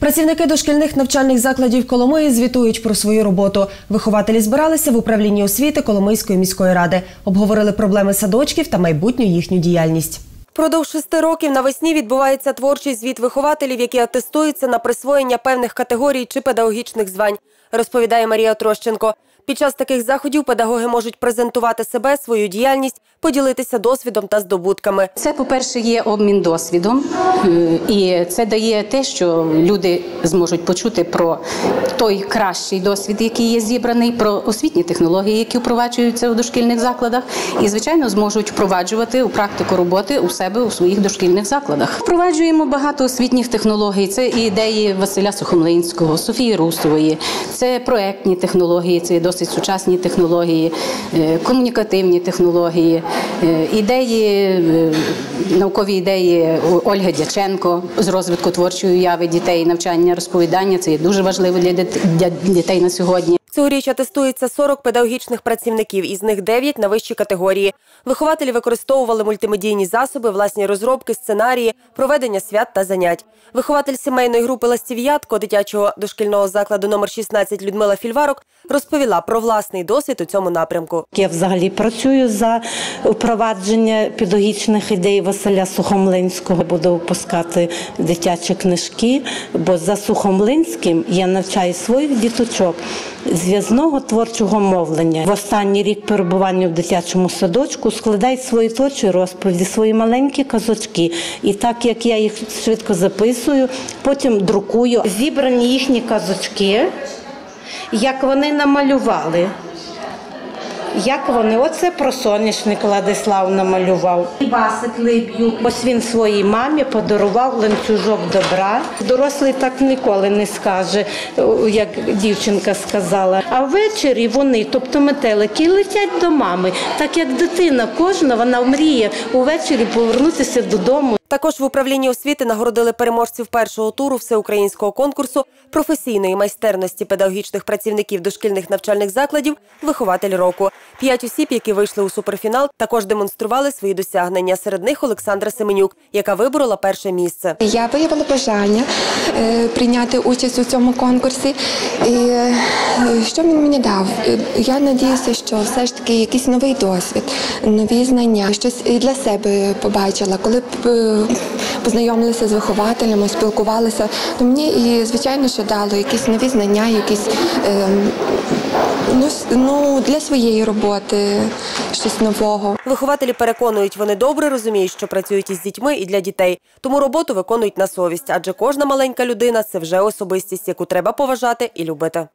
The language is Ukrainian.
Працівники дошкільних навчальних закладів Коломиї звітують про свою роботу. Вихователі збиралися в управлінні освіти Коломийської міської ради, обговорили проблеми садочків та майбутню їхню діяльність. Продовж шести років навесні відбувається творчий звіт вихователів, які атестуються на присвоєння певних категорій чи педагогічних звань, розповідає Марія Трощенко. Під час таких заходів педагоги можуть презентувати себе, свою діяльність, поділитися досвідом та здобутками. Це, по-перше, є обмін досвідом, е, і це дає те, що люди зможуть почути про той кращий досвід, який є зібраний, про освітні технології, які впроваджуються у дошкільних закладах, і звичайно зможуть впроваджувати у практику роботи у себе у своїх дошкільних закладах. Впроваджуємо багато освітніх технологій. Це ідеї Василя Сухомлинського, Софії Русової, це проектні технології, це досить сучасні технології, е, комунікативні технології, е, ідеї, е, наукові ідеї Ольги Дяченко з розвитку творчої уяви дітей, навчання, розповідання. Це є дуже важливо для дітей на сьогодні. Цьогоріч атестується 40 педагогічних працівників, із них 9 на вищій категорії. Вихователі використовували мультимедійні засоби, власні розробки, сценарії, проведення свят та занять. Вихователь сімейної групи Ластів'ятко дитячого дошкільного закладу номер 16 Людмила Фільварок розповіла про власний досвід у цьому напрямку. Я взагалі працюю за впровадження педагогічних ідей Василя Сухомлинського. Буду випускати дитячі книжки, бо за Сухомлинським я навчаю своїх діточок зв'язного творчого мовлення. В останній рік перебування в дитячому садочку складають свої творчі розповіді, свої маленькі казочки. І так як я їх швидко записую, потім друкую. Зібрані їхні казочки, як вони намалювали. Як вони? Оце про соняшник Владислав намалював. Васик Либ'ю. Ось він своїй мамі подарував ланцюжок добра. Дорослий так ніколи не скаже, як дівчинка сказала. А ввечері вони, тобто метелики, летять до мами. Так як дитина кожна, вона мріє увечері повернутися додому. Також в управлінні освіти нагородили переможців першого туру всеукраїнського конкурсу професійної майстерності педагогічних працівників дошкільних навчальних закладів Вихователь року. П'ять осіб, які вийшли у суперфінал, також демонстрували свої досягнення. Серед них Олександра Семенюк, яка виборола перше місце. Я виявила бажання е, прийняти участь у цьому конкурсі. Е, що він мені дав? Е, Я надіюся, що все ж таки якийсь новий досвід, нові знання, щось і для себе побачила. Коли б, е, познайомилася з вихователями, спілкувалася, то мені і звичайно, що дало якісь нові знання, якісь е, ну, ну, для своєї роботи щось нового. Вихователі переконують, вони добре розуміють, що працюють із дітьми і для дітей, тому роботу виконують на совість, адже кожна маленька людина це вже особистість, яку треба поважати і любити.